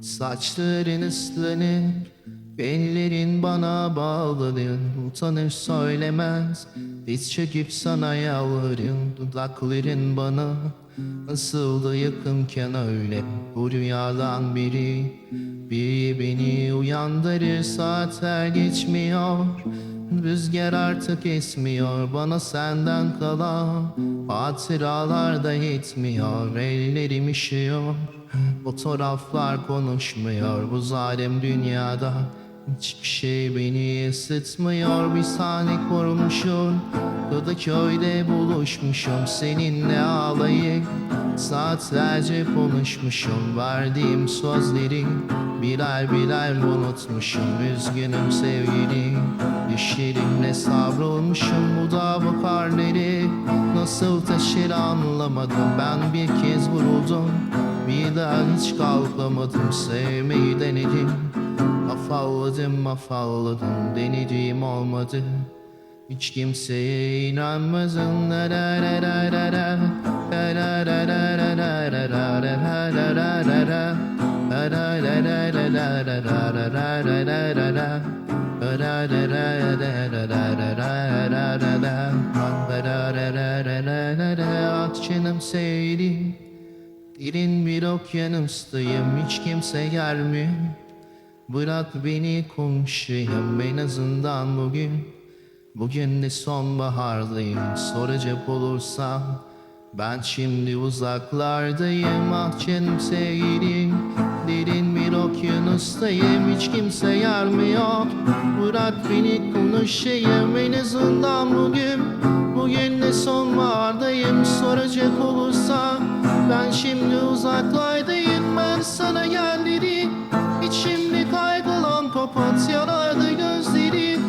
Saçların ıslanır Ellerin bana bağlanır. Utanır söylemez Diz çöküp sana yalvarır. Dudakların bana Nasıl da yakınken öyle. Bu rüyadan biri Biri beni uyandırır. Saatler geçmiyor Rüzgar artık esmiyor Bana senden kalan Hatıralar da yetmiyor. Ellerim üşüyor Fotoğraflar konuşmuyor. Bu zalim dünyada Hiçbir şey beni ısıtmıyor. Bir sahne kurmuşum Kadıköy'de buluşmuşum. Seninle ağlayıp Saatlerce konuşmuşum verdiğim sözleri Birer birer unutmuşum. Üzgünüm sevgili Düşlerimle savrulmuşum. Bu dava parleri Nasıl taşır anlamadım. Ben bir kez vuruldum Bir daha hiç kalkamadım. Sevmeyi denedim Afalladım afalladım. Denediğim olmadı. Hiç kimseye inanmazım la la la la la la. Canım sevdiğim Derin bir okyanustayım hiç kimse gelmiyor. Bırak beni konuşayım en azından bugün Bugün de sonbahardayım. Soracak olursam Ben şimdi uzaklardayım. Ah canım sevgilim okyanustayım hiç kimse gelmiyor Bırak beni konuşayım en azından bugün. Bugün de sonbahardayım soracak olursam Ben şimdi uzaklardayım ben sana gel dedim İçimde kaygılan papatyalarda gözlerim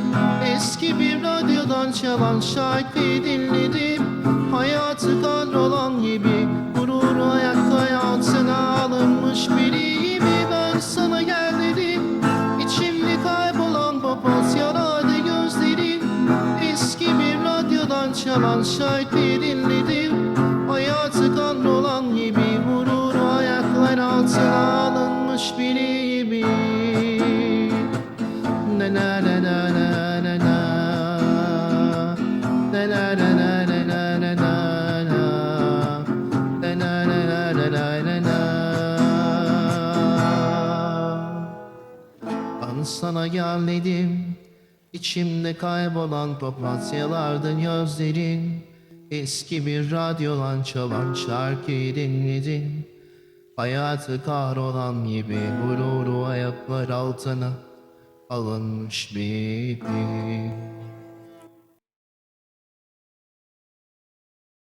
Eski bir radyodan çalan şarkıyı dinledim yaşaman şahitliği dinledim Hayatı kanrolan gibi vurur ayaklar altına alınmış biri gibi Na na na na na na na Na na na na sana gel dedim İçimde kaybolan papatyalardan gözlerin. Eski bir radyodan çalan şarkıyı dinledin. Hayatı kahrolan gibi Gururu ayaklar altına Alınmış bir